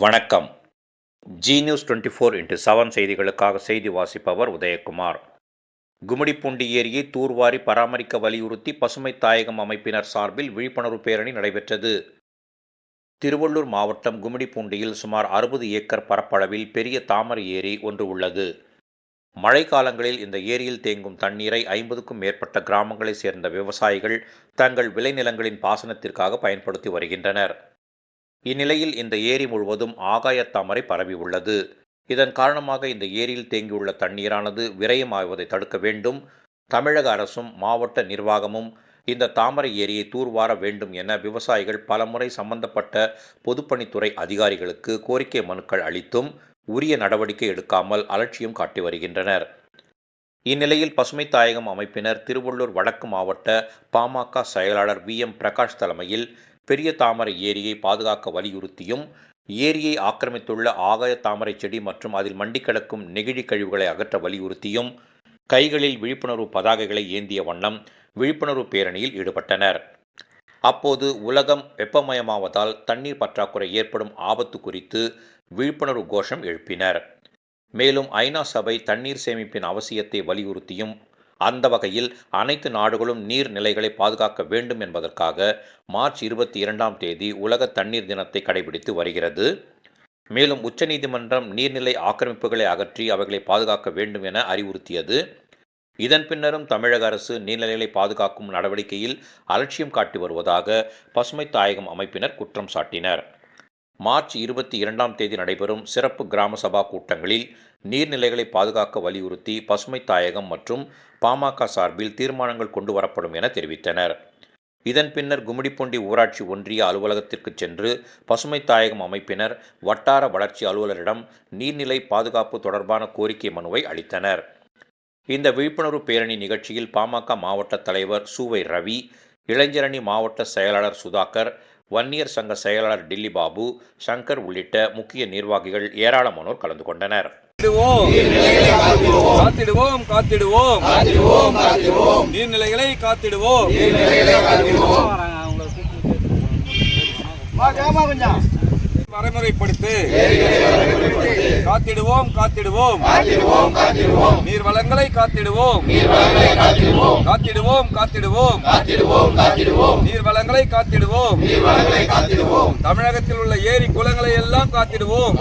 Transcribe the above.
வணக்கம். G news twenty four into seven செய்திகளுக்காக செய்தி வாசிப்பவர் உதயகுமார். கும்மிடிப்பூண்டி ஏரியை தூர்வாரி பராமரிக்க வலியுறுத்தி பசுமை தாயகம் அமைப்பினர் சார்பில் விழிப்புணர்வு பேரணி நடைபெற்றது. திருவள்ளூர் மாவட்டம் கும்மிடிப்பூண்டியில் சுமார் அறுபது ஏக்கர் பரப்பளவில் பெரிய தாமரை ஏரி ஒன்று உள்ளது. மழைக்காலங்களில் இந்த ஏரியில் தேங்கும் தண்ணீரை ஐம்பதுக்கும் மேற்பட்ட கிராமங்களைச் சேர்ந்த விவசாயிகள் தங்கள் விளைநிலங்களின் பாசனத்திற்காக பயன்படுத்தி வருகின்றனர். இந்நிலையில் இந்த ஏரி முழுவதும் ஆகாயத்தாமரை பரவி உள்ளது இதன் காரணமாக இந்த ஏரியில் தேங்கியுள்ள தண்ணீரானது விரயமாவதை தடுக்க வேண்டும். தமிழக அரசும் மாவட்ட நிர்வாகமும் இந்த தாமரை ஏரியை தூர்வார வேண்டும் என விவசாயிகள் பலமுறை சம்பந்தப்பட்ட பொதுப்பணித்துறை அதிகாரிகளுக்கு கோரிக்கை மனுக்கள் அளித்தும் உரிய நடவடிக்கை எடுக்காமல் அலட்சியம் காட்டி வருகின்றனர். இந்நிலையில் பசுமை தாயகம் அமைப்பினர் திருவள்ளூர் வடக்கு மாவட்ட பாமக செயலாளர் வி எம் பிரகாஷ் தலைமையில் பெரிய தாமரை ஏரியை பாதுகாக்க வலியுறுத்தியும் ஏரியை ஆக்கிரமித்துள்ள ஆகாய தாமரை செடி மற்றும் அதில் மண்டி கிடக்கும் நெகிழி கழிவுகளை அகற்ற வலியுறுத்தியும் கைகளில் விழிப்புணர்வு பதாகைகளை ஏந்திய வண்ணம் விழிப்புணர்வு பேரணியில் ஈடுபட்டனர். அப்போது உலகம் வெப்பமயமாவதால் தண்ணீர் பற்றாக்குறை ஏற்படும் ஆபத்து குறித்து விழிப்புணர்வு கோஷம் எழுப்பினர். மேலும் ஐநா சபை தண்ணீர் சேமிப்பின் அவசியத்தை வலியுறுத்தியும் அந்த வகையில் அனைத்து நாடுகளும் நீர்நிலைகளை பாதுகாக்க வேண்டும் என்பதற்காக மார்ச் இருபத்தி இரண்டாம் தேதி உலக தண்ணீர் தினத்தை கடைபிடித்து வருகிறது. மேலும் உச்சநீதிமன்றம் நீர்நிலை ஆக்கிரமிப்புகளை அகற்றி அவைகளை பாதுகாக்க வேண்டும் என அறிவுறுத்தியது. இதன் பின்னரும் தமிழக அரசு நீர்நிலைகளை பாதுகாக்கும் நடவடிக்கையில் அலட்சியம் காட்டி வருவதாக பசுமை தாயகம் அமைப்பினர் குற்றம் சாட்டினர். மார்ச் இருபத்தி இரண்டாம் தேதி நடைபெறும் சிறப்பு கிராம சபா கூட்டங்களில் நீர்நிலைகளை பாதுகாக்க வலியுறுத்தி பசுமை தாயகம் மற்றும் பாமக சார்பில் தீர்மானங்கள் கொண்டு வரப்படும் என தெரிவித்தனர். இதன் பின்னர் கும்மிடிப்பொண்டி ஊராட்சி ஒன்றிய அலுவலகத்திற்கு சென்று பசுமை தாயகம் அமைப்பினர் வட்டார வளர்ச்சி அலுவலரிடம் நீர்நிலை பாதுகாப்பு தொடர்பான கோரிக்கை மனுவை அளித்தனர். இந்த விழிப்புணர்வு பேரணி நிகழ்ச்சியில் பாமக மாவட்ட தலைவர் சூவை ரவி இளைஞரணி மாவட்ட செயலாளர் சுதாகர் வன்னியர் சங்க செயலாளர் டில்லி பாபு சங்கர் உள்ளிட்ட முக்கிய நிர்வாகிகள் ஏராளமானோர் கலந்து கொண்டனர். காத்திடுவோம். காத்திடுவோம் காத்திடுவோம். நீர்நிலைகளை காத்திடுவோம். வரைமுறைப்படுத்து காத்திடுவோம் காத்திடுவோம். நீர் வளங்களை காத்திடுவோம். காத்திடுவோம். காத்திடுவோம் நீர் வளங்களை காத்திடுவோம். தமிழகத்தில் உள்ள ஏரி குளங்களை எல்லாம் காத்திடுவோம்.